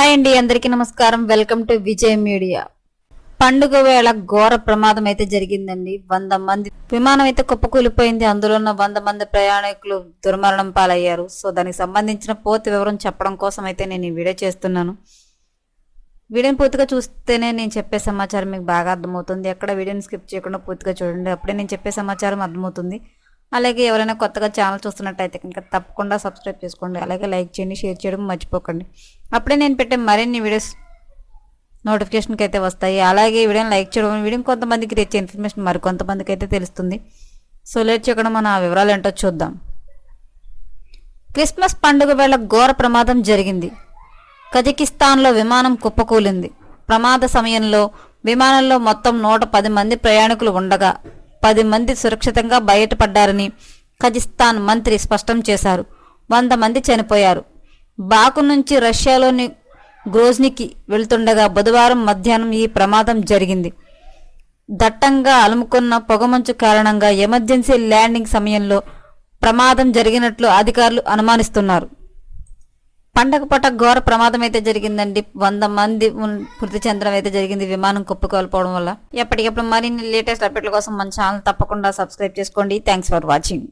Hi అండి అందరికీ నమస్కారం. Welcome to Vijay media. పండుగ వేళ ఘోర ప్రమాదం అయితే జరిగిందండి. వంద మంది విమానం అయితే కుప్పకూలిపోయింది. అందులో ఉన్న వంద మంది ప్రయాణికులు దుర్మరణం పాలయ్యారు. సో దానికి సంబంధించిన పూర్తి వివరం చెప్పడం కోసం అయితే నేను ఈ వీడియో చేస్తున్నాను. వీడియోని పూర్తిగా చూస్తేనే నేను చెప్పే సమాచారం మీకు బాగా అర్థమవుతుంది. ఎక్కడ వీడియోని స్కిప్ చేయకుండా పూర్తిగా చూడండి. అప్పుడే నేను చెప్పే సమాచారం అర్థమవుతుంది. అలాగే ఎవరైనా కొత్తగా ఛానల్ చూస్తున్నట్టయితే కనుక తప్పకుండా సబ్స్క్రైబ్ చేసుకోండి. అలాగే లైక్ చేయండి షేర్ చేయడం మర్చిపోకండి. అప్పుడే నేను పెట్టే మరిన్ని వీడియోస్ నోటిఫికేషన్కి అయితే వస్తాయి. అలాగే వీడియోని లైక్ చేయడం వీడియో కొంతమందికి తెచ్చే ఇన్ఫర్మేషన్ మరి కొంతమందికి అయితే తెలుస్తుంది. సో లేట్ చేయకుండా మనం ఆ వివరాలు ఏంటో చూద్దాం. క్రిస్మస్ పండుగ వేళ ఘోర ప్రమాదం జరిగింది. కజకిస్తాన్లో విమానం కుప్పకూలింది. ప్రమాద సమయంలో విమానంలో మొత్తం నూట పది మంది ప్రయాణికులు ఉండగా పది మంది సురక్షితంగా బయటపడ్డారని కజిస్తాన్ మంత్రి స్పష్టం చేశారు. వంద మంది చనిపోయారు. బాకు నుంచి రష్యాలోని గ్రోజ్నికి వెళ్తుండగా బుధవారం మధ్యాహ్నం ఈ ప్రమాదం జరిగింది. దట్టంగా అలుముకున్న పొగమంచు కారణంగా ఎమర్జెన్సీ ల్యాండింగ్ సమయంలో ప్రమాదం జరిగినట్లు అధికారులు అనుమానిస్తున్నారు. పండగ పూట ఘోర ప్రమాదం అయితే జరిగిందండి. వంద మంది మృతి చెందడం అయితే జరిగింది. విమానం కుప్పకోల్పోవడం వల్ల. ఎప్పటికప్పుడు మరిన్ని లేటెస్ట్ అప్డేట్ల కోసం మన ఛానల్ తప్పకుండా సబ్స్క్రైబ్ చేసుకోండి. Thanks for watching.